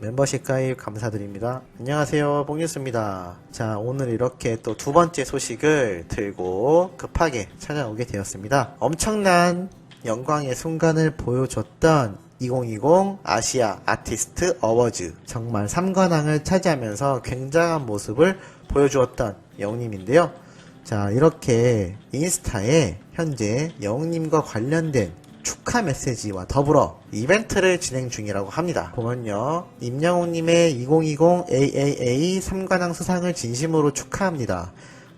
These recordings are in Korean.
멤버십 가입 감사드립니다. 안녕하세요, 봉뉴스입니다. 자, 오늘 이렇게 또 두 번째 소식을 들고 급하게 찾아오게 되었습니다. 엄청난 영광의 순간을 보여줬던 2020 아시아 아티스트 어워즈 정말 3관왕을 차지하면서 굉장한 모습을 보여주었던 영웅님인데요. 자, 이렇게 인스타에 현재 영웅님과 관련된 축하 메시지와 더불어 이벤트를 진행 중이라고 합니다. 보면요. 임영웅님의 2020 AAA 3관왕 수상을 진심으로 축하합니다.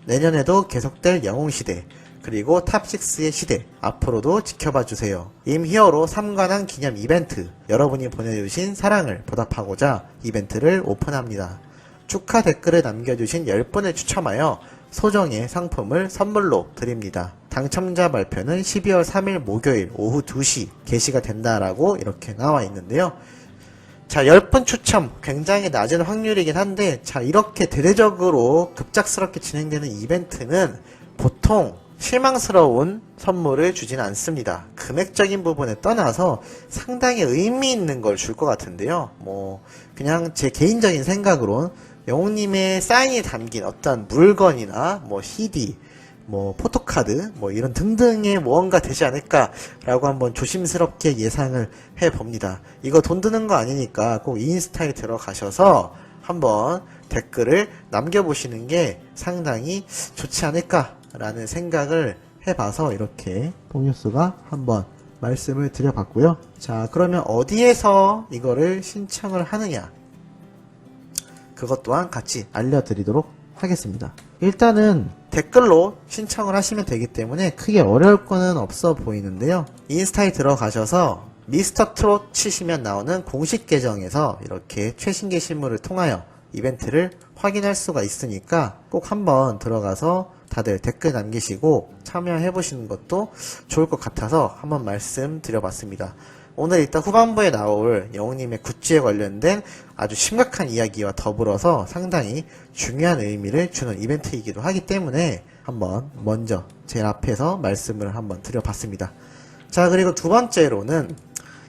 내년에도 계속될 영웅시대, 그리고 탑6의 시대, 앞으로도 지켜봐 주세요. 임히어로 3관왕 기념 이벤트, 여러분이 보내주신 사랑을 보답하고자 이벤트를 오픈합니다. 축하 댓글을 남겨주신 10분을 추첨하여 소정의 상품을 선물로 드립니다. 당첨자 발표는 12월 3일 목요일 오후 2시 게시가 된다라고 이렇게 나와 있는데요. 자, 10분 추첨 굉장히 낮은 확률이긴 한데 자, 이렇게 대대적으로 급작스럽게 진행되는 이벤트는 보통 실망스러운 선물을 주진 않습니다. 금액적인 부분에 떠나서 상당히 의미 있는 걸 줄 것 같은데요. 뭐 그냥 제 개인적인 생각으론 영웅님의 사인이 담긴 어떤 물건이나 뭐 CD, 뭐 포토카드, 뭐 이런 등등의 무언가 되지 않을까라고 한번 조심스럽게 예상을 해 봅니다. 이거 돈 드는 거 아니니까 꼭 인스타에 들어가셔서 한번 댓글을 남겨보시는 게 상당히 좋지 않을까라는 생각을 해봐서 이렇게 뽕뉴스가 한번 말씀을 드려봤고요. 자, 그러면 어디에서 이거를 신청을 하느냐? 그것 또한 같이 알려드리도록 하겠습니다. 일단은 댓글로 신청을 하시면 되기 때문에 크게 어려울 거는 없어 보이는데요. 인스타에 들어가셔서 미스터 트롯 치시면 나오는 공식 계정에서 이렇게 최신 게시물을 통하여 이벤트를 확인할 수가 있으니까 꼭 한번 들어가서 다들 댓글 남기시고 참여해 보시는 것도 좋을 것 같아서 한번 말씀드려 봤습니다. 오늘 일단 후반부에 나올 영웅님의 굿즈에 관련된 아주 심각한 이야기와 더불어서 상당히 중요한 의미를 주는 이벤트이기도 하기 때문에 한번 먼저 제일 앞에서 말씀을 한번 드려봤습니다. 자, 그리고 두 번째로는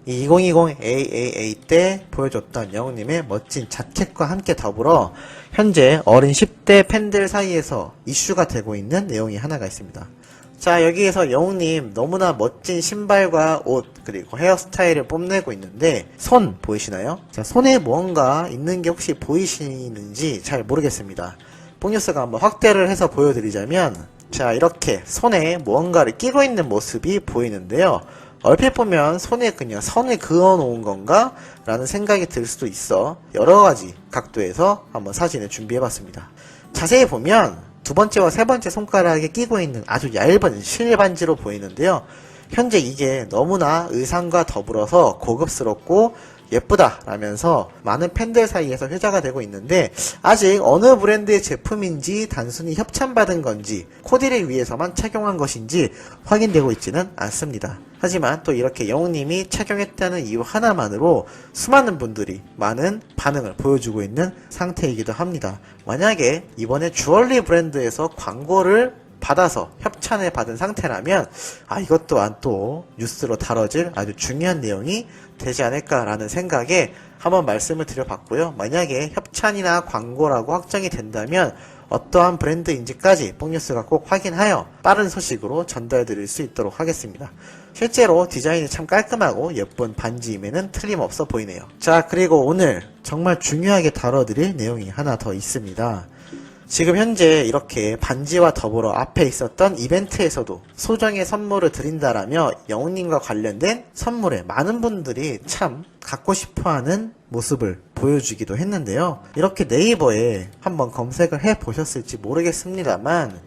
이 2020 AAA 때 보여줬던 영웅님의 멋진 자켓과 함께 더불어 현재 어린 10대 팬들 사이에서 이슈가 되고 있는 내용이 하나가 있습니다. 자, 여기에서 영웅님 너무나 멋진 신발과 옷, 그리고 헤어스타일을 뽐내고 있는데, 손 보이시나요? 자, 손에 무언가 있는 게 혹시 보이시는지 잘 모르겠습니다. 뽕뉴스가 한번 확대를 해서 보여드리자면, 자, 이렇게 손에 무언가를 끼고 있는 모습이 보이는데요. 얼핏 보면 손에 그냥 선을 그어 놓은 건가? 라는 생각이 들 수도 있어 여러 가지 각도에서 한번 사진을 준비해 봤습니다. 자세히 보면 두 번째와 세 번째 손가락에 끼고 있는 아주 얇은 실 반지로 보이는데요. 현재 이게 너무나 의상과 더불어서 고급스럽고 예쁘다라면서 많은 팬들 사이에서 회자가 되고 있는데 아직 어느 브랜드의 제품인지 단순히 협찬받은 건지 코디를 위해서만 착용한 것인지 확인되고 있지는 않습니다. 하지만 또 이렇게 영웅님이 착용했다는 이유 하나만으로 수많은 분들이 많은 반응을 보여주고 있는 상태이기도 합니다. 만약에 이번에 주얼리 브랜드에서 광고를 받아서 협찬을 받은 상태라면 아 이것 또한 또 뉴스로 다뤄질 아주 중요한 내용이 되지 않을까라는 생각에 한번 말씀을 드려봤고요. 만약에 협찬이나 광고라고 확정이 된다면 어떠한 브랜드인지까지 뽕뉴스가 꼭 확인하여 빠른 소식으로 전달드릴 수 있도록 하겠습니다. 실제로 디자인이 참 깔끔하고 예쁜 반지임에는 틀림없어 보이네요. 자 그리고 오늘 정말 중요하게 다뤄드릴 내용이 하나 더 있습니다. 지금 현재 이렇게 반지와 더불어 앞에 있었던 이벤트에서도 소정의 선물을 드린다라며 영웅님과 관련된 선물에 많은 분들이 참 갖고 싶어하는 모습을 보여주기도 했는데요. 이렇게 네이버에 한번 검색을 해 보셨을지 모르겠습니다만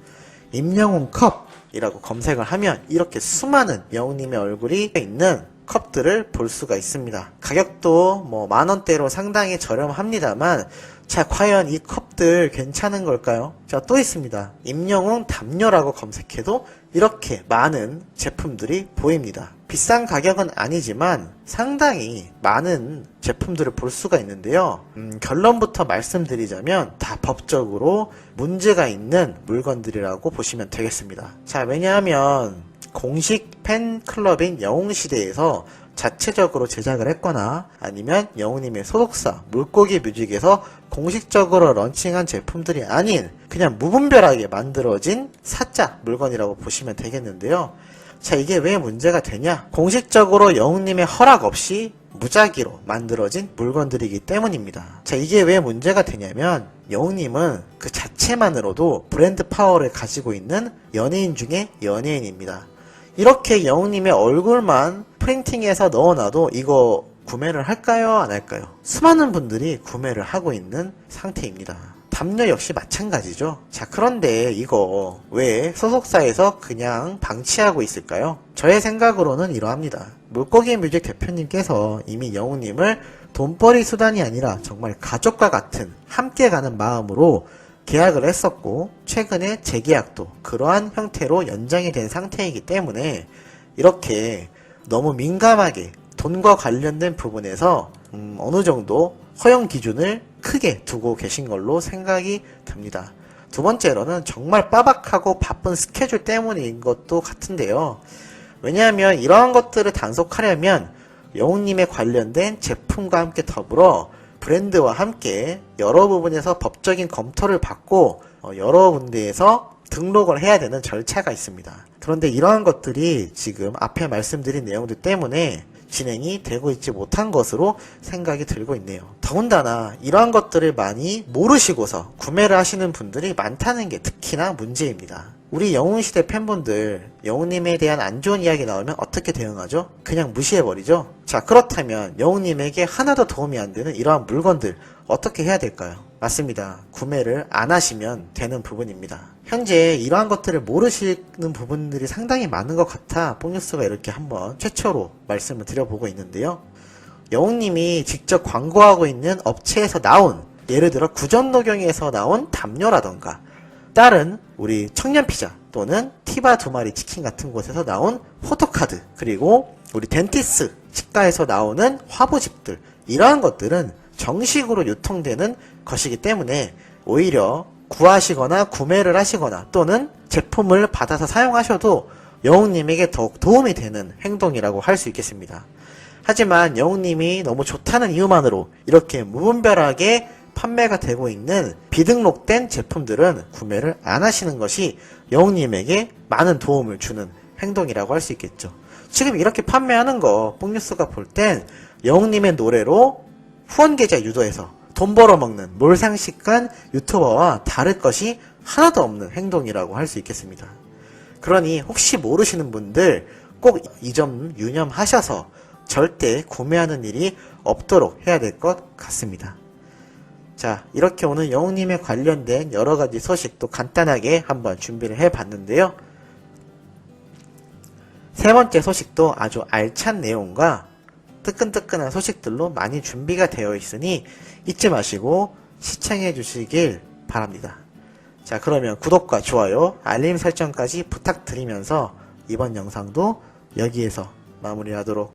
임영웅 컵이라고 검색을 하면 이렇게 수많은 영웅님의 얼굴이 있는 컵들을 볼 수가 있습니다. 가격도 뭐 만원대로 상당히 저렴합니다만 자, 과연 이 컵들 괜찮은 걸까요? 자, 또 있습니다. 임영웅 담요라고 검색해도 이렇게 많은 제품들이 보입니다. 비싼 가격은 아니지만 상당히 많은 제품들을 볼 수가 있는데요. 음, 결론부터 말씀드리자면 다 법적으로 문제가 있는 물건들이라고 보시면 되겠습니다. 자, 왜냐하면 공식 팬클럽인 영웅시대에서 자체적으로 제작을 했거나 아니면 영우님의 소속사 물고기 뮤직에서 공식적으로 런칭한 제품들이 아닌 그냥 무분별하게 만들어진 사짜 물건이라고 보시면 되겠는데요. 자, 이게 왜 문제가 되냐? 공식적으로 영웅님의 허락 없이 무작위로 만들어진 물건들이기 때문입니다. 자, 이게 왜 문제가 되냐면, 영웅님은 그 자체만으로도 브랜드 파워를 가지고 있는 연예인 중에 연예인입니다. 이렇게 영웅님의 얼굴만 프린팅해서 넣어놔도 이거 구매를 할까요? 안 할까요? 수많은 분들이 구매를 하고 있는 상태입니다. 담요 역시 마찬가지죠. 자, 그런데 이거 왜 소속사에서 그냥 방치하고 있을까요? 저의 생각으로는 이러합니다. 물고기 뮤직 대표님께서 이미 영우님을 돈벌이 수단이 아니라 정말 가족과 같은 함께 가는 마음으로 계약을 했었고, 최근에 재계약도 그러한 형태로 연장이 된 상태이기 때문에 이렇게 너무 민감하게 돈과 관련된 부분에서 음, 어느 정도 허용 기준을 크게 두고 계신 걸로 생각이 듭니다. 두 번째로는 정말 빠박하고 바쁜 스케줄 때문인 것도 같은데요. 왜냐하면 이러한 것들을 단속하려면 영웅님에 관련된 제품과 함께 더불어 브랜드와 함께 여러 부분에서 법적인 검토를 받고 어, 여러 군데에서 등록을 해야 되는 절차가 있습니다. 그런데 이러한 것들이 지금 앞에 말씀드린 내용들 때문에 진행이 되고 있지 못한 것으로 생각이 들고 있네요. 더군다나 이러한 것들을 많이 모르시고서 구매를 하시는 분들이 많다는 게 특히나 문제입니다. 우리 영웅시대 팬분들, 영웅님에 대한 안 좋은 이야기 나오면 어떻게 대응하죠? 그냥 무시해버리죠? 자, 그렇다면 영웅님에게 하나도 도움이 안 되는 이러한 물건들 어떻게 해야 될까요? 맞습니다. 구매를 안 하시면 되는 부분입니다. 현재 이러한 것들을 모르시는 부분들이 상당히 많은 것 같아 뽕뉴스가 이렇게 한번 최초로 말씀을 드려보고 있는데요. 영웅님이 직접 광고하고 있는 업체에서 나온 예를 들어 구전노경에서 나온 담요라던가 다른 우리 청년피자 또는 티바 두 마리 치킨 같은 곳에서 나온 포토카드 그리고 우리 덴티스 치과에서 나오는 화보집들 이러한 것들은 정식으로 유통되는 것이기 때문에 오히려 구하시거나 구매를 하시거나 또는 제품을 받아서 사용하셔도 영웅님에게 더욱 도움이 되는 행동이라고 할 수 있겠습니다. 하지만 영웅님이 너무 좋다는 이유만으로 이렇게 무분별하게 판매가 되고 있는 비등록된 제품들은 구매를 안 하시는 것이 영웅님에게 많은 도움을 주는 행동이라고 할 수 있겠죠. 지금 이렇게 판매하는 거 뽕뉴스가 볼 땐 영웅님의 노래로 후원 계좌 유도해서 돈 벌어먹는 몰상식한 유튜버와 다를 것이 하나도 없는 행동이라고 할 수 있겠습니다. 그러니 혹시 모르시는 분들 꼭 이 점 유념하셔서 절대 구매하는 일이 없도록 해야 될 것 같습니다. 자, 이렇게 오늘 영웅님에 관련된 여러 가지 소식도 간단하게 한번 준비를 해 봤는데요. 세 번째 소식도 아주 알찬 내용과 뜨끈뜨끈한 소식들로 많이 준비가 되어 있으니 잊지 마시고 시청해 주시길 바랍니다. 자, 그러면 구독과 좋아요, 알림 설정까지 부탁드리면서 이번 영상도 여기에서 마무리하도록